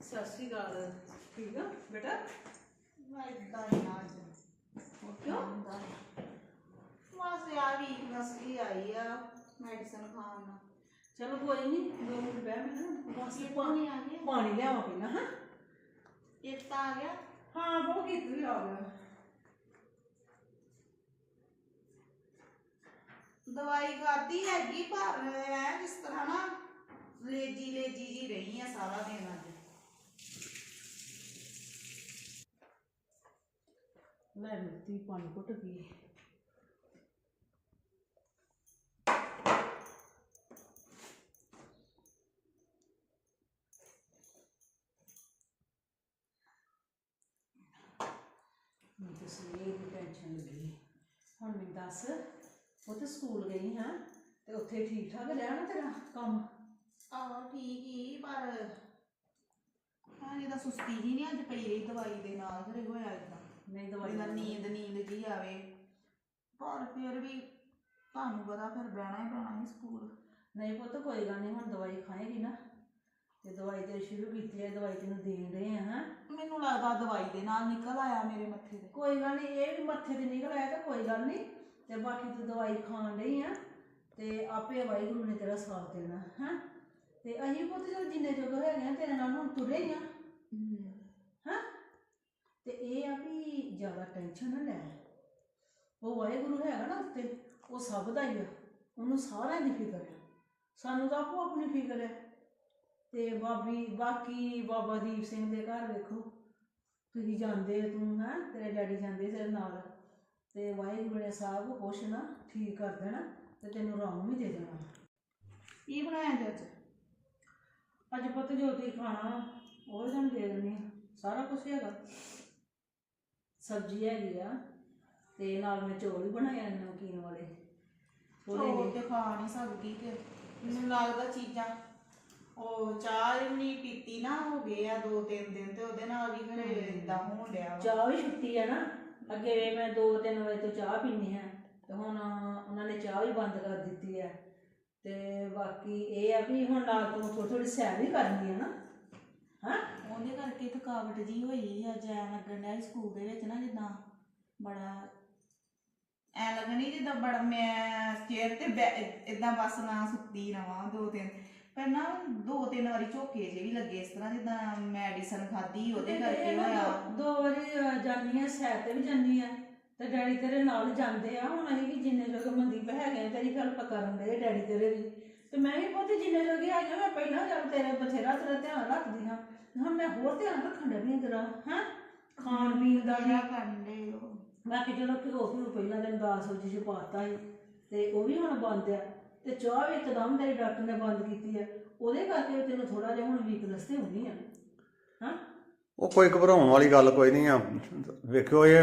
ਸਤਿ ਸ਼੍ਰੀ ਅਕਾਲ। ਠੀਕ ਆ ਬੇਟਾ? ਮੈਂ ਇਦਾਂ ਹੀ ਨਾ ਅੱਜ। ਕਿਉਂ? ਯਾਰ ਵੀਕਨੈਸ ਵੀ ਆਈ ਆ ਮੈਡੀਸਨ ਖਾਣ। ਨਾਲ ਚਲੋ ਕੋਈ ਨਹੀਂ ਦੋ ਮਿੰਟ ਬਹਿ ਮੈਂ ਇਹ ਪਾਣੀ ਆ ਗਿਆ। ਪਾਣੀ ਲਿਆਵਾਂ ਪਹਿਲਾਂ ਹਾਂ? ਇਹ ਤਾਂ ਆ ਗਿਆ। ਹਾਂ ਬਹੁਤ ਕੀਤਾ ਆ ਗਿਆ। ਦਵਾਈ ਖਾਦੀ ਹੈਗੀ ਪਰ ਐ ਜਿਸ ਤਰ੍ਹਾਂ ਨਾ ਲੇਜੀ ਲੇਜੀ ਜੀ ਰਹੀ ਆ ਸਾਰਾ ਦਿਨ ਅੱਜ ਲੈ ਮਿੱਟੀ ਪਾਣੀ ਘੁੱਟ ਪੀ ਮੈਨੂੰ ਤਾਂ ਸਵੇਰ ਦੀ ਟੈਨਸ਼ਨ ਲੱਗੀ। ਹੁਣ ਮੈਨੂੰ ਦੱਸ ਉਹ ਤੇ ਸਕੂਲ ਗਈ ਹਾਂ ਤੇ ਉੱਥੇ ਠੀਕ ਠਾਕ ਰਿਹਾ ਨਾ ਤੇਰਾ ਕੰਮ? ਆਹ ਠੀਕ ਹੀ ਪਰ ਹਾਂ ਇਹਦਾ ਸੁਸਤੀ ਜੀ ਨਹੀਂ ਅੱਜ ਪਈ ਰਹੀ ਦਵਾਈ ਦੇ ਨਾਲ ਘਰੇ ਹੋਇਆ ਇਦਾਂ ਨਹੀਂ ਦਵਾਈ ਇਹਦਾ ਨੀਂਦ ਨੀਂਦ ਜੀ ਆਵੇ। ਪਰ ਫਿਰ ਵੀ ਤੁਹਾਨੂੰ ਪਤਾ ਫਿਰ ਬਹਿਣਾ ਹੀ ਪੈਣਾ ਹੀ ਸਕੂਲ। ਨਹੀਂ ਪੁੱਤ ਕੋਈ ਗੱਲ ਨਹੀਂ ਹੁਣ ਦਵਾਈ ਖਾਏਗੀ ਨਾ। ਤੇ ਦਵਾਈ ਤੇ ਸ਼ੁਰੂ ਕੀਤੀ ਹੈ ਦਵਾਈ ਤੈਨੂੰ ਦੇਣ ਰਹੇ ਆ ਹਾਂ? ਮੈਨੂੰ ਲੱਗਦਾ ਦਵਾਈ ਦੇ ਨਾਲ ਨਿਕਲ ਆਇਆ ਮੇਰੇ ਮੱਥੇ ਤੇ। ਕੋਈ ਗੱਲ ਨਹੀਂ ਇਹ ਵੀ ਮੱਥੇ ਤੇ ਨਿਕਲ ਆਇਆ ਤਾਂ ਕੋਈ ਗੱਲ ਨਹੀਂ ਤੇ ਬਾਕੀ ਤੂੰ ਦਵਾਈ ਖਾਣ ਲਈ ਆ, ਤੇ ਆਪੇ ਵਾਹਿਗੁਰੂ ਨੇ ਤੇਰਾ ਸਾਥ ਦੇਣਾ, ਹਾਂ? ਤੇ ਅਸੀਂ ਪੁੱਤ ਜਦੋਂ ਜਿੰਨੇ ਜੋਗ ਹੈਗੇ ਆ, ਤੇਰੇ ਨਾਲ ਹੁਣ ਤੁਰੇ ਹੀ ਆ। ਹਾਂ? ਤੇ ਇਹ ਆ ਵੀ ਜ਼ਿਆਦਾ ਟੈਨਸ਼ਨ ਨਾ ਲੈ। ਉਹ ਵਾਹਿਗੁਰੂ ਹੈਗਾ ਨਾ ਉੱਤੇ, ਉਹ ਸਭ ਦਾ ਹੀ ਆ। ਉਹਨੂੰ ਸਾਰਿਆਂ ਦੀ ਫਿਕਰ ਹੈ ਸਾਨੂੰ ਤਾਂ ਆਪੋ ਆਪਣੀ ਫਿਕਰ ਹੈ ਤੇ ਬਾਬੀ, ਬਾਕੀ ਬਾਬਾ ਦੀਪ ਸਿੰਘ ਦੇ ਘਰ ਵੇਖੋ। ਤੁਸੀਂ ਜਾਂਦੇ ਤੂੰ, ਹੈ? ਤੇਰੇ ਡੈਡੀ ਜਾਂਦੇ ਤੇਰੇ ਨਾਲ। ਤੇ ਵਾਹਿਗੁਰੂ ਨੇ ਸਭ ਕੁਛ ਨਾ ਠੀਕ ਕਰ ਦੇਣਾ ਤੇ ਤੈਨੂੰ ਆਰਾਮ ਵੀ ਦੇ ਦੇਣਾ। ਕੀ ਬਣਾਇਆ ਜੀ ਅੱਜ? ਅੱਜ ਪੁੱਤ ਜੋ ਤੁਸੀਂ ਖਾਣਾ ਵੀ ਤੁਹਾਨੂੰ ਦੇ ਹਾਂ ਸਾਰਾ ਕੁਝ ਹੈਗਾ। ਸਬਜ਼ੀ ਹੈਗੀ ਆ ਤੇ ਨਾਲ ਮੈਂ ਚੌਲ ਵੀ ਬਣਾਏ ਆ ਨਮਕੀਨ ਵਾਲੇ। ਥੋੜੇ ਚੌਲ ਜਿਹੇ। ਤੇ ਖਾ ਨਹੀਂ ਸਕਦੀ ਤੇ ਮੈਨੂੰ ਲੱਗਦਾ ਚੀਜ਼ਾਂ ਉਹ ਚਾਹ ਵੀ ਨਹੀਂ ਪੀਤੀ ਨਾ ਹੋ ਗਏ ਆ ਦੋ ਤਿੰਨ ਦਿਨ ਤੇ ਉਹਦੇ ਨਾਲ ਵੀ ਫਿਰ ਇਦਾਂ ਹੋਣ ਡਿਆ ਵਾ। ਚਾਹ ਵੀ ਛੁੱਟੀ ਆ ਨਾ ਅੱਗੇ ਮੈਂ 2-3 ਵਜੇ ਤੋਂ ਚਾਹ ਪੀਂਦੀ ਆ ਤੇ ਹੁਣ ਉਹਨਾਂ ਨੇ ਚਾਹ ਵੀ ਬੰਦ ਕਰ ਦਿੱਤੀ ਹੈ। ਤੇ ਬਾਕੀ ਇਹ ਆ ਵੀ ਹੁਣ ਨਾਲ ਤੋਂ ਥੋੜੀ ਥੋੜੀ ਸੈਰ ਵੀ ਕਰਨੀ ਆ ਨਾ। ਹਾਂ? ਉਹਦੇ ਕਰਕੇ ਥਕਾਵਟ ਜੀ ਹੋਈ ਆ ਜੈਨ ਲੱਗਣ ਡਿਆ ਸੀ ਸਕੂਲ ਦੇ ਵਿੱਚ ਨਾ ਜਿੱਦਾਂ ਬੜਾ ਐ ਲੱਗਣੀ ਜਿੱਦਾਂ ਬੜਾ ਮੈਂ ਚੇਅਰ ਤੇ ਇਦਾਂ ਬਸ ਨਾ ਸੁੱਤੀ ਰਵਾਂ ਦੋ ਤਿੰਨ। ਨਾ ਦੋ ਤਿੰਨ ਵਾਰੀ ਝੋਕੇ ਜੇ ਵੀ ਲੱਗੇ ਇਸ ਤਰ੍ਹਾਂ ਜਿੱਦਾਂ ਮੈਡੀਸਨ ਖਾਧੀ ਉਹਦੇ ਕਰਕੇ ਹੋਇਆ। ਦੋ- ਵਾਰੀ ਅਹ, ਜਾਂਦੀ ਆ ਸੈਰ ਤੇ ਵੀ ਜਾਂਦੀ ਆ। ਤੇ ਡੈਡੀ ਤੇਰੇ ਨਾਲ ਜਾਂਦੇ ਆ। ਹੁਣ ਅਸੀਂ ਵੀ ਜਿੰਨੇ ਜੋਗ ਮਨਦੀਪ ਹੈਗੇ ਆ, ਤੇਰੀ ਹੈਲਪ ਕਰਨ ਦੇ ਡੈਡੀ ਤੇਰੇ ਵੀ। ਤੇ ਮੈਂ ਵੀ ਪੁੱਤ ਜਿੰਨੇ ਜੋਗੇ ਆ ਮੈਂ ਪਹਿਲਾਂ ਜਦ ਤੇਰੇ ਬਥੇਰਾ ਤੇਰਾ ਧਿਆਨ ਰੱਖਦੀ ਹਾਂ ਹੁਣ ਮੈਂ ਹੋਰ ਧਿਆਨ ਰੱਖਣ ਲੱਗੀ ਤੇਰਾ ਹਾਂ? ਖਾਣ ਪੀਣ ਦਾ ਵੀ। ਦੇ ਉਹ ਬਾਕੀ ਚਲੋ ਘਿਓ ਘਿਓ ਪਹਿਲਾਂ ਦਿਨ 10 ਵਜੇ ਚ ਪਾਤਾ ਸੀ। ਤੇ ਉਹ ਵੀ ਹੁਣ ਬੰਦ ਆ। ਤੇ ਚਾਹ ਵੀ ਇੱਕਦਮ ਤੇਰੇ ਡਾਕਟਰ ਨੇ ਬੰਦ ਕੀਤੀ ਆ। ਉਹਦੇ ਕਰਕੇ ਵੀ ਤੈਨੂੰ ਥੋੜਾ ਜਿਹਾ ਹੁਣ ਵੀਕਨੈਸ ਤੇ ਹੁੰਦੀ ਆ। ਹਾਂ? ਉਹ ਕੋਈ ਘਬਰਾਉਣ ਵਾਲੀ ਗੱਲ ਕੋਈ ਨਹੀਂ ਆ। ਵੇਖਿਓ ਇਹ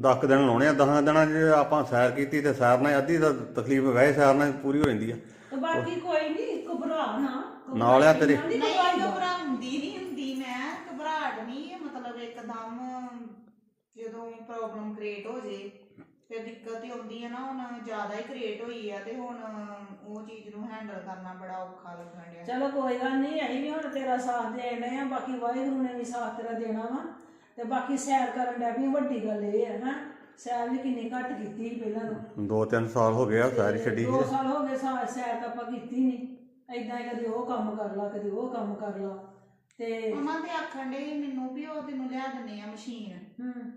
10 ਦਿਨ ਲਾਉਣੇ ਆ 10 ਦਿਨਾਂ 'ਚ ਆਪਾਂ ਸੈਰ ਕੀਤੀ ਤੇ ਸੈਰ ਨਾਲ ਅੱਧੀ ਤਾਂ ਤਕਲੀਫ ਵੈਸੇ ਸੈਰ ਨਾਲ ਪੂਰੀ ਹੋ ਜਾਂਦੀ ਆ। ਤੇ ਬਾਕੀ ਕੋਈ ਨਹੀਂ ਘਬਰਾ ਨਾ। ਨਾਲ ਆ ਤੇਰੇ। ਨਹੀਂ ਘਬਰਾਈ ਦਾ। ਘਬਰਾਉਂਦੀ ਨਹੀਂ ਹੁੰਦੀ ਮੈਂ ਘਬਰਾਹਟ ਨਹੀਂ ਇਹ ਮਤਲਬ ਇੱਕਦਮ ਜਦੋਂ ਪ੍ਰੋਬਲਮ ਕ੍ਰੀਏਟ ਹੋ ਜੇ। ਫਿਰ ਦਿੱਕਤ ਹੀ ਆਉਂਦੀ ਹੈ ਨਾ ਹੁਣ ਜ਼ਿਆਦਾ ਹੀ ਕ੍ਰੀਏਟ ਹੋਈ ਆ ਤੇ ਹੁਣ ਉਹ ਚੀਜ਼ ਨੂੰ ਹੈਂਡਲ ਕਰਨਾ ਬੜਾ ਔਖਾ ਲੱਗਣ ਡਿਆ। ਚਲੋ ਕੋਈ ਗੱਲ ਨਹੀਂ ਅਸੀਂ ਵੀ ਹੁਣ ਤੇਰਾ ਸਾਥ ਦੇਣ ਡਏ ਆ ਬਾਕੀ ਵਾਹਿਗੁਰੂ ਨੇ ਵੀ ਸਾਥ ਤੇਰਾ ਦੇਣਾ ਵਾ। ਤੇ ਬਾਕੀ ਸੈਰ ਕਰਨ ਦਾ ਵੀ ਵੱਡੀ ਗੱਲ ਇਹ ਹੈ ਹਾਂ ਸੈਰ ਵੀ ਕਿੰਨੀ ਘੱਟ ਕੀਤੀ ਸੀ ਪਹਿਲਾਂ ਤੋਂ। ਦੋ ਤਿੰਨ ਸਾਲ ਹੋ ਗਏ ਆ ਸੈਰ ਹੀ ਛੱਡੀ ਦੋ ਸਾਲ ਹੋ ਗਏ ਸਾ- ਸੈਰ ਤਾਂ ਆਪਾਂ ਕੀਤੀ ਨਹੀਂ ਐਦਾਂ ਹੀ ਕਦੇ ਉਹ ਕੰਮ ਕਰ ਲਾ ਕਦੇ ਉਹ ਕੰਮ ਕਰ ਲਾ। ਤੇ ਮਮਾ ਤੇ ਆਖਣ ਡੇ ਮੈਨੂੰ ਵੀ ਉਹ ਤੈਨੂੰ ਲਿਆ ਦਿੰਨੇ ਆ ਮਸ਼ੀਨ। ਹੂੰ।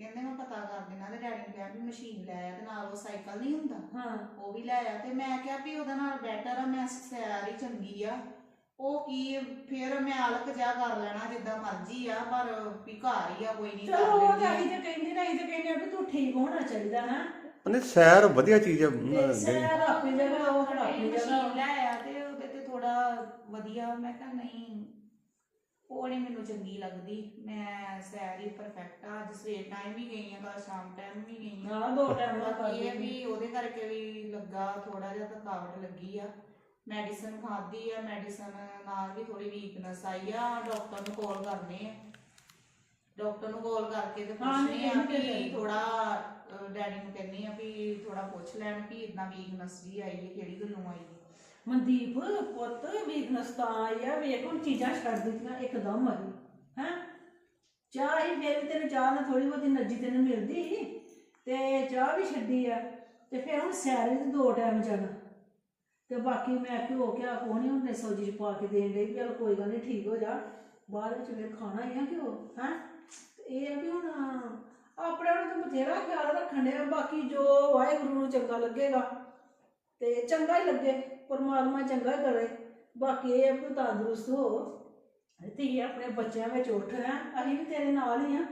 ਕਹਿੰਦੇ ਮੈਂ ਪਤਾ ਕਰ ਦੇਣਾ ਤੇ ਡੈਡੀ ਨੇ ਕਿਹਾ ਵੀ ਮਸ਼ੀਨ ਲੈ ਆ ਤੇ ਨਾਲ ਉਹ ਸਾਈਕਲ ਨਹੀਂ ਹੁੰਦਾ। ਹਾਂ। ਉਹ ਵੀ ਲੈ ਆ ਤੇ ਮੈਂ ਕਿਹਾ ਵੀ ਉਹਦੇ ਨਾਲ ਬੈਟਰ ਆ ਮੈਂ ਸੈਰ ਹੀ ਚੰਗੀ ਆ। ਉਹ ਕੀ ਫਿਰ ਮੈਂ ਅਲਕ ਜਾ ਕਰ ਲੈਣਾ ਜਿੱਦਾਂ ਮਰਜ਼ੀ ਆ ਪਰ ਵੀ ਘਰ ਹੀ ਆ ਕੋਈ ਨਹੀਂ ਚਲੋ ਉਹ ਤਾਂ ਅਸੀਂ ਤੇ ਕਹਿੰਦੇ ਨਹੀਂ ਤੇ ਕਹਿੰਦੇ ਆ ਵੀ ਤੂੰ ਠੀਕ ਹੋਣਾ ਚਾਹੀਦਾ ਹੈ। ਉਹਨੇ ਸੈਰ ਵਧੀਆ ਚੀਜ਼ ਜਿਹੜੀ- ਸੈਰ ਆਪਣੀ ਜਗ੍ਹਾ ਉਹ ਆਪਣੀ ਜਗ੍ਹਾ। ਮਸ਼ੀਨ ਲੈ ਆ ਤੇ ਉਹਦੇ ਤੇ ਥੋੜਾ ਵਧੀਆ ਮੈਂ ਕਿਹਾ ਨਹੀਂ। ਉਹ ਨਹੀਂ ਮੈਨੂੰ ਚੰਗੀ ਲੱਗਦੀ। ਮੈਂ ਸੈਰ ਹੀ ਪਰਫੈਕਟ ਆ। ਅੱਜ ਸਵੇਰ ਟਾਈਮ ਵੀ ਗਈ ਆ ਕੱਲ ਸ਼ਾਮ ਟਾਈਮ ਵੀ ਗਈ ਆ। ਹਾਂ ਦੋ ਟਾਈਮ ਦਾ ਕਰ ਇਹ ਵੀ ਉਹਦੇ ਕਰਕੇ ਵੀ ਲੱਗਾ ਥੋੜਾ ਜਿਹਾ ਥਕਾਵਟ ਲੱਗੀ ਆ। ਮੈਡੀਸਨ ਖਾਧੀ ਆ ਮੈਡੀਸਨ ਨਾਲ ਵੀ ਥੋੜੀ ਵੀਕਨੈਸ ਆਈ ਆ। ਡਾਕਟਰ ਨੂੰ ਕਾਲ ਕਰਨੇ ਆ। ਡਾਕਟਰ ਨੂੰ ਕਾਲ ਕਰਕੇ ਤੇ ਹਾਂ, ਪੁੱਛਣੇ ਆ ਕਿ। ਥੋੜਾ ਡੈਡੀ ਨੂੰ ਕਹਿੰਨੀ ਆ ਵੀ ਥੋੜਾ ਪੁੱਛ ਲੈਣ ਵੀ ਇਦਾਂ ਵੀਕਨੈਸ ਜੀ ਆਈ ਹੈ ਕਿਹੜੀ ਗੱਲੋਂ ਆਈ ਮਨਦੀਪ, ਪੁੱਤ ਵੀਕਨੈਸ ਤਾਂ ਆਈ ਆ ਵੇਖ ਹੁਣ ਚੀਜ਼ਾਂ ਛੱਡ ਦਿੱਤੀਆਂ, ਇੱਕਦਮ ਆਈ ਹੈ? ਚਾਹ ਹੀ ਫਿਰ ਵੀ ਤੈਨੂੰ ਚਾਹ ਨਾਲ ਥੋੜੀ ਬਹੁਤੀ ਨੱਜੀ ਤੈਨੂੰ ਮਿਲਦੀ ਤੇ ਚਾਹ ਵੀ ਛੱਡੀ ਆ, ਤੇ ਫਿਰ ਹੁਣ ਸੈਰ ਵੀ ਦੋ ਟਾਈਮ ਜਾਣਾ। ਤੇ ਬਾਕੀ ਮੈਂ ਘਿਓ ਕਿਆ ਕੋ ਨਹੀਂ ਹੁੰਦੇ ਸਬਜ਼ੀ ਚ ਪਾ ਕੇ ਦੇਣ ਦੇ ਚਲ ਕੋਈ ਗੱਲ ਨਹੀਂ ਠੀਕ ਹੋ ਜਾ। ਬਾਅਦ ਵਿੱਚ ਫਿਰ ਖਾਣਾ ਹੀ ਆ ਘਿਓ ਹੈ? ਇਹ ਆ ਵੀ ਹੁਣ, ਆਪਣੇ ਨੂੰ ਤਾਂ ਬਥੇਰਾ ਖਿਆਲ ਰੱਖਣ ਦੇ ਬਾਕੀ ਜੋ ਵਾਹਿਗੁਰੂ ਨੂੰ ਚੰਗਾ ਲੱਗੇਗਾ। ਤੇ ਚੰਗਾ ਹੀ ਲੱਗੇ ਪਰਮਾਤਮਾ ਚੰਗਾ ਕਰੇ। ਬਾਕੀ ਇਹ ਆ ਵੀ ਤੰਦਰੁਸਤ ਹੋ। ਧੀ ਆਪਣੇ ਬੱਚਿਆਂ ਵਿੱਚ ਉੱਠ ਹੈ। ਅਸੀਂ ਵੀ ਤੇਰੇ ਨਾਲ ਹੀ ਆ।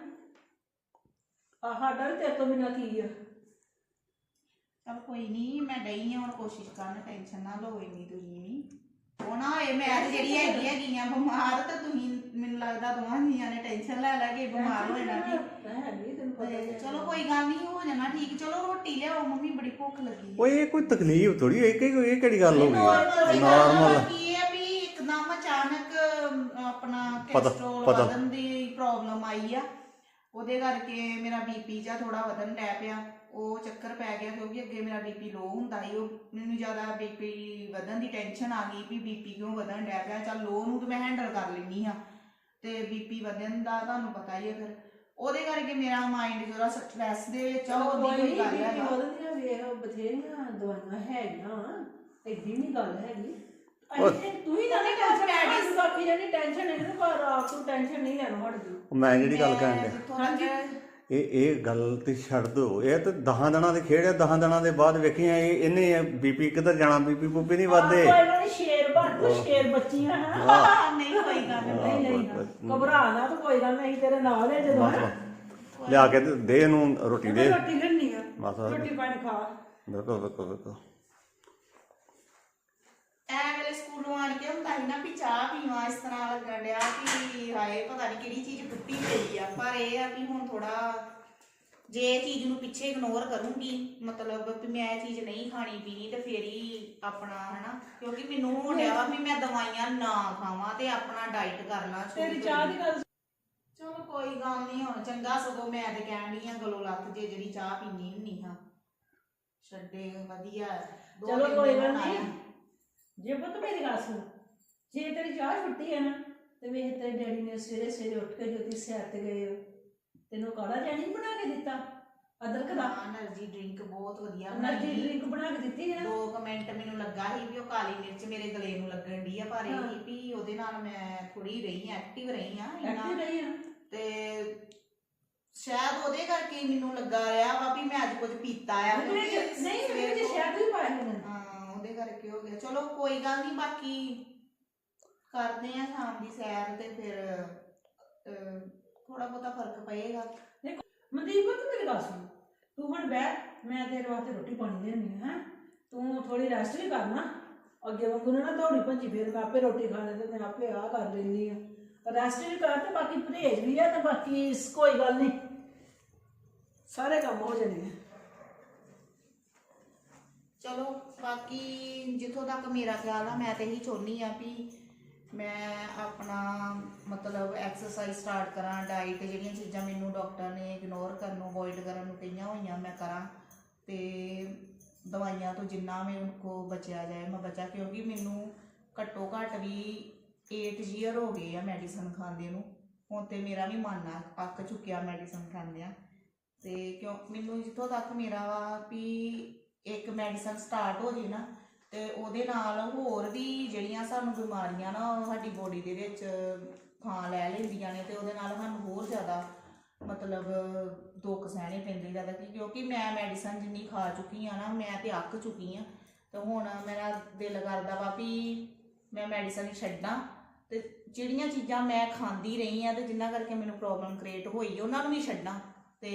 ਆ ਸਾਡਾ ਵੀ ਤੇਰੇ ਤੋਂ ਬਿਨਾਂ ਕੀ ਆ? ਚਲ ਕੋਈ ਨਹੀਂ ਮੈਂ ਗਈ ਹਾਂ ਹੁਣ ਕੋਸ਼ਿਸ਼ ਕਰਨ ਟੈਨਸ਼ਨ ਨਾ ਲਓ ਇੰਨੀ ਤੁਸੀਂ ਵੀ। ਉਹ ਨਾ ਹੋਏ ਮੈਂ ਤੇ ਜਿਹੜੀ ਹੈਗੀ ਹੈਗੀਆਂ ਬਿਮਾਰ ਤਾਂ ਤੁਸੀਂ ਮੈਨੂੰ ਲੱਗਦਾ ਦੋਵਾਂ ਜੀਆਂ ਨੇ ਟੈਨਸ਼ਨ ਲੈ ਲੈ ਕੇ ਬਿਮਾਰ ਹੋ ਜਾਣਾ ਹੈਗੀ ਪਤਾ ਤੇ। ਚਲੋ ਕੋਈ ਗੱਲ ਨਹੀਂ ਹੋ ਜਾਣਾ ਠੀਕ। ਚਲੋ ਰੋਟੀ ਲਿਆਓ ਮੰਮੀ ਬੜੀ ਭੁੱਖ ਲੱਗੀ ਓਏ ਇਹ ਕੋਈ ਤਕਲੀਫ ਥੋੜੀ ਹੈ ਕਿ ਇਹ ਕਿਹੜੀ ਗੱਲ ਹੋ ਗਈ ਨਾਰਮਲ। ਨਾਰਮਲ ਕੀ ਹੈ ਵੀ ਇੱਕਦਮ ਅਚਾਨਕ ਅਮ, ਆਪਣਾ ਪਤਾ- ਕੋਲੇਸਟ੍ਰੋਲ ਪਤਾ। ਵਧਣ ਦੀ ਪ੍ਰੋਬਲਮ ਆਈ ਆ। ਉਹਦੇ ਕਰਕੇ ਮੇਰਾ ਬੀਪੀ ਜਾਂ ਥੋੜਾ ਵਧਣ ਡੈ ਪਿਆ। ਉਹ ਚੱਕਰ ਪੈ ਗਿਆ ਕਿਉਂਕਿ ਅੱਗੇ ਮੇਰਾ ਬੀਪੀ ਲੋ ਹੁੰਦਾ ਸੀ। ਉਹ ਮੈਨੂੰ ਜ਼ਿਆਦਾ ਬੀਪੀ ਵਧਣ ਦੀ ਟੈਨਸ਼ਨ ਆ ਗਈ ਵੀ ਬੀਪੀ ਕਿਉਂ ਵਧਣ ਡੈ ਪਿਆ। ਚੱਲ ਲੋ ਨੂੰ ਤਾਂ ਮੈਂ ਹੈਂਡਲ ਕਰ ਲੈਣੀ ਆ ਤੇ ਬੀਪੀ ਵਧਣ ਦਾ ਤੁਹਾਨੂੰ ਪਤਾ ਹੀ ਹੈ ਫਿਰ। ਉਹਦੇ ਕਰਕੇ ਮੇਰਾ ਮਾਈਂਡ ਜਿਹੜਾ ਸਟ੍ਰੈਸ ਦੇ ਵਿੱਚ ਆ ਉਹਦੀ ਕੋਈ ਗੱਲ ਬੀਬੀ ਹੈਗਾ। ਵਧਦੀਆਂ ਵੇਖ ਬਥੇਰੀਆਂ ਦਵਾਈਆਂ ਹੈਗੀਆਂ ਐਡੀ ਨਹੀਂ ਗੱਲ ਹੈਗੀ। ਅਸੀਂ ਤੂੰ ਹੀ ਨਾ ਟੈਨਸ਼ਨ ਬਾਕੀ ਜਿਹੜੀ ਟੈਨਸ਼ਨ ਨਹੀਂ ਪਰ ਆਪ ਤੂੰ ਟੈਨਸ਼ਨ ਨਹੀਂ ਲੈਣਾ ਹਟ ਜੀ ਮੈਂ ਜਿਹੜੀ ਗੱਲ ਕਹਿਣ ਡਿਆ। ਜਿੱਥੋਂ ਤੱਕ ਇਹ ਇਹ ਗੱਲ ਤੇ ਛੱਡ ਦੋ। ਇਹ ਤੇ 10 ਦਿਨਾਂ ਦੇ ਖੇਡ ਆ 10 ਦਿਨਾਂ ਦੇ ਬਾਅਦ ਵੇਖੀਆਂ ਇਹ ਇਹਨੇ ਬੀਪੀ ਕਿੱਧਰ ਜਾਣਾ? ਬੀਪੀ ਪੂਪੀ ਨਹੀਂ ਵੱਧਦੇ ਕੋਈ ਨੀ, ਤੂੰ ਸ਼ੇਰ ਬੱਚੀਆਂ ਹੈ। ਨਹੀਂ ਕੋਈ ਗੱਲ ਨਹੀਂ ਨਹੀਂ ਘਬਰਾ ਨਾ ਤੂੰ ਕੋਈ ਗੱਲ ਨਹੀਂ ਤੇਰੇ ਨਾਲ ਹੈ ਜਦੋਂ ਹੈਂ। ਲਿਆ ਕੇ ਤੇ ਦੇ ਇਹਨੂੰ ਰੋਟੀ ਦੇ। ਰੋਟੀ ਲੈਣੀ ਆ। ਬਸ ਰੋਟੀ ਪਾਣੀ ਖਾ। ਬਿਲਕੁਲ ਬਿਲਕੁਲ ਬਿਲਕੁਲ। ਐ ਵੇਲੇ ਸਕੂਲੋਂ ਆਣ ਕੇ ਹੁੰਦਾ ਸੀ ਨਾ ਵੀ ਚਾਹ ਪੀਵਾਂ ਇਸ ਤਰ੍ਹਾਂ ਲੱਗਣ ਡਿਆ ਕਿ ਹਾਏ ਪਤਾ ਨਹੀਂ ਕਿਹੜੀ ਚੀਜ਼ ਟੁੱਟੀ ਪਈ ਆ। ਪਰ ਇਹ ਆ ਵੀ ਹੁਣ ਥੋੜਾ ਜੇ ਇਹ ਚੀਜ਼ ਨੂੰ ਪਿੱਛੇ ਇਗਨੋਰ ਕਰੂੰਗੀ ਮਤਲਬ ਵੀ ਮੈਂ ਇਹ ਚੀਜ਼ ਨਹੀਂ ਖਾਣੀ ਪੀਣੀ ਤੇ ਫੇਰ ਹੀ ਆਪਣਾ ਹਨਾ? ਕਿਉਂਕਿ ਮੈਨੂੰ ਹੋਣ ਡਿਆ ਵਾ ਵੀ ਮੈਂ ਦਵਾਈਆਂ ਨਾ ਖਾਵਾਂ ਤੇ ਆਪਣਾ ਡਾਈਟ ਕਰ ਲਾਂ ਤੇਰੀ ਚਾਹ। ਦੀ ਗੱਲ ਚਲੋ ਕੋਈ ਗੱਲ ਨਹੀਂ ਹੁਣ ਚੰਗਾ ਸਗੋਂ ਮੈਂ ਤੇ ਕਹਿਣ ਡਈ ਆ ਗਲੋਂ ਲੱਥ ਜੇ ਜਿਹੜੀ ਚਾਹ ਪੀਣੀ ਹੁੰਨੀ ਹਾਂ। ਛੱਡੇ ਵਧੀਆ ਦੋ ਚਲੋ ਤਿੰਨ ਕੋਈ ਦਿਨ ਗੱਲ ਆਇਆ। ਨਹੀਂ। ਜੇ ਪੁੱਤ ਮੇਰੀ ਗੱਲ ਸੁਣ ਜੇ ਤੇਰੀ ਚਾਹ ਛੁੱਟੀ ਹੈ ਨਾ ਤੇ ਵੇਖ ਤੇਰੇ ਡੈਡੀ ਨੇ ਸਵੇਰੇ ਸਵੇਰੇ ਉੱਠ ਕੇ ਜੋਤੀ ਸੈਰ ਤੇ ਗਏ ਹੋ। ਤੈਨੂੰ ਕਾੜਾ ਜਿਹਾ ਨਹੀਂ ਬਣਾ ਕੇ ਦਿੱਤਾ? ਅਦਰਕ ਦਾ। એનર્ਜੀ ਡਰਿੰਕ ਬਹੁਤ ਵਧੀਆ એનર્ਜੀ ਬਣਾਈ। ਡਰਿੰਕ ਬਣਾ ਕੇ ਦਿੱਤੀ ਹੈ। ਦੋ ਕੁ ਮਿੰਟ ਮੈਨੂੰ ਲੱਗਾ ਸੀ ਵੀ ਉਹ ਕਾਲੀ ਮਿਰਚ ਮੇਰੇ ਗਲੇ ਨੂੰ ਲੱਗਣ ਦੀ ਆ ਪਰ ਇਹ ਹਾਂ। ਵੀ ਉਹਦੇ ਨਾਲ ਮੈਂ ਥੋੜੀ ਰਹੀ ਐਕਟਿਵ ਰਹੀ ਆ ਐਕਟਿਵ ਰਹੀ ਆ ਤੇ ਸ਼ਾਇਦ ਉਹਦੇ ਕਰਕੇ ਮੈਨੂੰ ਲੱਗਾ ਰਿਹਾ ਵਾ ਵੀ ਮੈਂ ਅੱਜ ਕੁਝ ਪੀਤਾ ਆ। ਉਹਦੇ ਨਹੀਂ ਉਹਦੇ ਵਿੱਚ ਸ਼ਹਿਦ ਵੀ ਪਾਇਆ ਹੋਣਾ ਹਾਂ ਉਹਦੇ ਕਰਕੇ ਹੋ ਗਿਆ। ਚਲੋ ਕੋਈ ਗੱਲ ਨਹੀਂ ਬਾਕੀ ਕਰਦੇ ਆ ਸ਼ਾਮ ਦੀ ਸੈਰ ਤੇ ਫਿਰ ਅਹ, ਥੋੜਾ ਬਹੁਤਾ ਫ਼ਰਕ ਪਏਗਾ। ਮਨਦੀਪ ਤੂੰ ਮੇਰੀ ਗੱਲ ਸੁਣ। ਤੂੰ ਹੁਣ ਬਹਿ ਮੈਂ ਤੇਰੇ ਵਾਸਤੇ ਰੋਟੀ ਪਾਣੀ ਦੇਣੀ ਹੈ ਤੂੰ ਥੋੜੀ ਰੈਸਟ ਵੀ ਕਰਨਾ ਅੱਗੇ ਵਾਂਗੂ ਨਾ ਦੌੜੀ ਭੱਜੀ ਫੇਰ ਮੈਂ ਆਪੇ ਰੋਟੀ ਖਾ ਲੈ ਤੇ ਮੈਂ ਆਪੇ ਆ ਕਰ ਲੈਂਦੀ ਆ ਰੈਸਟ ਵੀ ਕਰ ਤੇ ਬਾਕੀ ਪਰਹੇਜ ਵੀ ਆ ਤੇ ਬਾਕੀ ਸ- ਕੋਈ ਗੱਲ ਨਹੀਂ। ਸਾਰੇ ਕੰਮ ਹੋ ਜਾਣਗੇ ਚਲੋ ਬਾਕੀ ਜਿੱਥੋਂ ਤੱਕ ਮੇਰਾ ਖਿਆਲ ਆ ਮੈਂ ਤੇ ਇਹੀ ਚਾਹੁੰਦੀ ਆ ਵੀ ਮੈਂ ਆਪਣਾ ਮਤਲਬ ਐਕਸਰਸਾਈਜ਼ ਸਟਾਰਟ ਕਰਾਂ ਡਾਈਟ ਜਿਹੜੀਆਂ ਚੀਜ਼ਾਂ ਮੈਨੂੰ ਡਾਕਟਰ ਨੇ ਇਗਨੋਰ ਕਰਨ ਨੂੰ ਅਵੋਇਡ ਕਰਨ ਨੂੰ ਕਹੀਆਂ ਹੋਈਆਂ ਮੈਂ ਕਰਾਂ ਤੇ ਦਵਾਈਆਂ ਤੋਂ ਜਿੰਨਾ ਮੇਰੇ ਕੋ ਬਚਿਆ ਜਾਏ ਮੈਂ ਬਚਾ, ਕਿਉਂਕਿ ਮੈਨੂੰ ਘੱਟੋ ਘੱਟ ਵੀ 8 ਈਅਰ ਹੋ ਗਏ ਆ ਮੈਡੀਸਨ ਖਾਂਦੇ ਨੂੰ, ਹੁਣ ਤੇ ਮੇਰਾ ਵੀ ਮਨ ਆ, ਪੱਕ ਚੁੱਕਿਆ ਮੈਡੀਸਨ ਖਾਂਦਿਆਂ। ਤੇ ਕਿਉਂ, ਮੈਨੂੰ ਜਿੱਥੋਂ ਤੱਕ ਮੇਰਾ ਵਾ ਵੀ ਇੱਕ ਮੈਡੀਸਨ ਸਟਾਰਟ ਹੋ ਜੇ ਨਾ ਤੇ ਉਹਦੇ ਨਾਲ ਹੋਰ ਵੀ ਜਿਹੜੀਆਂ ਸਾਨੂੰ ਬਿਮਾਰੀਆਂ ਨਾ ਉਹ ਸਾਡੀ ਬੋਡੀ ਦੇ ਵਿੱਚ ਥਾਂ ਲੈ ਲੈਂਦੀਆਂ ਨੇ ਤੇ ਉਹਦੇ ਨਾਲ ਸਾਨੂੰ ਹੋਰ ਜ਼ਿਆਦਾ ਮਤਲਬ ਦੁੱਖ ਸਹਿਣੇ ਪੈਂਦੇ ਜ਼ਿਆਦਾ ਕਿ ਕਿਉਂਕਿ ਮੈਂ ਮੈਡੀਸਨ ਜਿੰਨੀ ਖਾ ਚੁੱਕੀ ਆ ਨਾ, ਮੈਂ ਤੇ ਅੱਕ ਚੁੱਕੀ ਆ। ਤੇ ਹੁਣ ਮੇਰਾ ਦਿਲ ਕਰਦਾ ਵਾ ਵੀ ਮੈਂ ਮੈਡੀਸਨ ਛੱਡਾਂ ਤੇ ਜਿਹੜੀਆਂ ਚੀਜ਼ਾਂ ਮੈਂ ਖਾਂਦੀ ਰਹੀ ਆ ਤੇ ਜਿੰਨਾ ਕਰਕੇ ਮੈਨੂੰ ਪ੍ਰੋਬਲਮ ਕ੍ਰੀਏਟ ਹੋਈ, ਉਹਨਾਂ ਨੂੰ ਵੀ ਛੱਡਾਂ। ਤੇ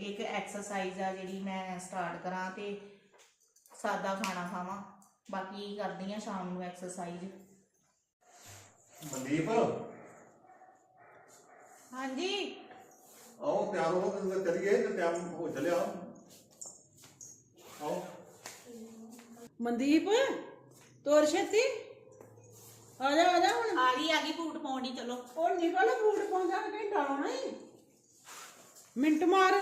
ਇੱਕ ਐਕਸਰਸਾਈਜ਼ ਆ ਜਿਹੜੀ ਮੈਂ ਸਟਾਰਟ ਕਰਾਂ ਤੇ ਸਾਦਾ ਖਾਣਾ ਖਾਵਾਂ। ਬਾਕੀ ਕਰਦੀ ਆ ਸ਼ਾਮ ਨੂੰ ਐਕਸਰਸਾਈਜ਼ ਮਨਦੀਪ? ਹਾਂਜੀ। ਆਓ ਤਿਆਰ ਹੋ ਤੇ ਚੱਲੀਏ ਤੇ ਟਾਈਮ ਹੋ ਚੱਲਿਆ। ਆਓ। ਮਨਦੀਪ ਤੋਰ ਛੇਤੀ। ਆ ਜਾ ਆ ਜਾ ਹੁਣ। ਆ ਗਈ ਆ ਗਈ ਬੂਟ ਪਾਉਣੀ ਚਲੋ। ਉਹ ਨਿਕਲ ਬੂਟ ਪਾਉਂਦਾ ਘੰਟਾ ਲਾਉਣਾ ਹੀ ਮਿੰਟ ਮਾਰ।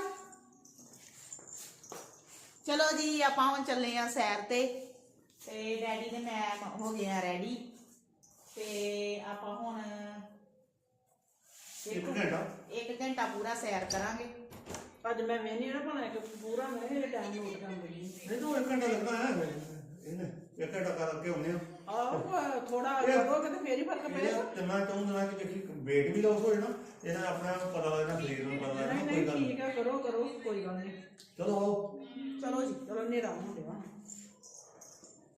ਚਲੋ ਜੀ ਆਪਾਂ ਹੁਣ ਚੱਲੇ ਆ ਸੈਰ ਤੇ। ਤੇ ਡੈਡੀ ਤੇ ਮੈਂ ਹੋ ਗਏ ਆ ਰੈਡੀ ਤੇ ਆਪਾਂ ਹੁਣ ਇੱਕ ਘੰਟਾ। ਇੱਕ ਘੰਟਾ ਪੂਰਾ ਸੈਰ ਕਰਾਂਗੇ। ਅੱਜ ਮੈਂ ਵੇਹਨੀ ਨਾ ਭਲਾ ਕਿ ਪੂਰਾ ਮੈਂ ਇਹ ਟਾਈਮ ਨੋਟ ਕਰਨ ਲੱਗੀ। ਨਹੀਂ ਤਾਂ ਇੱਕ ਘੰਟਾ ਲੱਗਾ ਹੈ ਇਹਨੇ ਇੱਕ ਘੰਟਾ ਕਰਕੇ ਆਉਂਦੇ ਆ ਆਹ ਥੋੜਾ ਕਰੋਗੇ ਤੇ ਫੇਰ ਹੀ ਫ਼ਰਕ ਪਏਗਾ ਤਿੰਨਾਂ ਚੌਂ ਦਿਨਾਂ ਚ ਵੇਖੀ weight ਵੀ ਲਾਸ ਹੋ ਜਾਣਾ ਇਹਦਾ ਆਪਣਾ ਪਤਾ ਲੱਗਦਾ ਸਰੀਰ ਨੂੰ ਪਤਾ ਲੱਗਦਾ ਨਹੀਂ ਕੋਈ ਨਹੀਂ ਗੱਲ ਠੀਕ ਹੈ ਕਰੋ ਕਰੋ ਕੋਈ ਗੱਲ ਨਹੀਂ। ਚਲੋ ਆਓ। ਚਲੋ ਜੀ ਚਲੋ ਨੇਰਾ ਹੁੰਦੇ ਵਾ